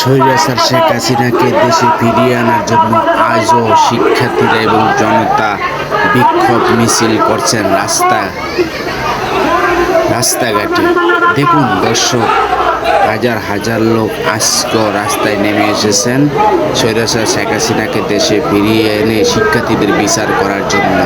স্বৈরাচার শেখ হাসিনাকে দেশে ফিরিয়ে আনার জন্য আজও শিক্ষার্থীরা এবং জনতা বিক্ষোভ মিছিল করছেন রাস্তা রাস্তাঘাটে। দেখুন দর্শক হাজার হাজার লোক আজকেও রাস্তায় নেমে এসেছেন। স্বৈরাচার শেখ হাসিনাকে দেশে ফিরিয়ে এনে শিক্ষার্থীদের বিচার করার জন্য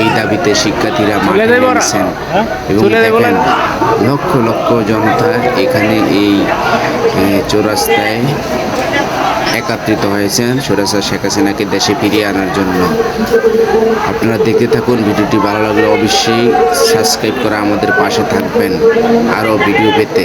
এই দাবিতে শিক্ষার্থীরা মাঠে নেমেছেন। এবং লক্ষ লক্ষ জনতা এখানে এই চৌরাস্তায় একত্রিত হয়েছেন স্বৈরাচার শেখ হাসিনাকে দেশে ফিরিয়ে আনার জন্য। আপনারা দেখতে থাকুন ভিডিওটি ভালো লাগলে অবশ্যই সাবস্ক্রাইব করে আমাদের পাশে থাকবেন। আরও ভিডিও পেতে।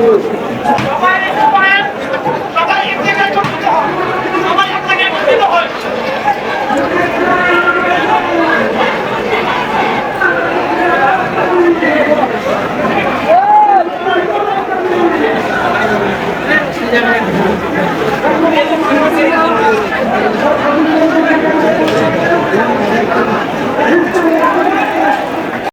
Thank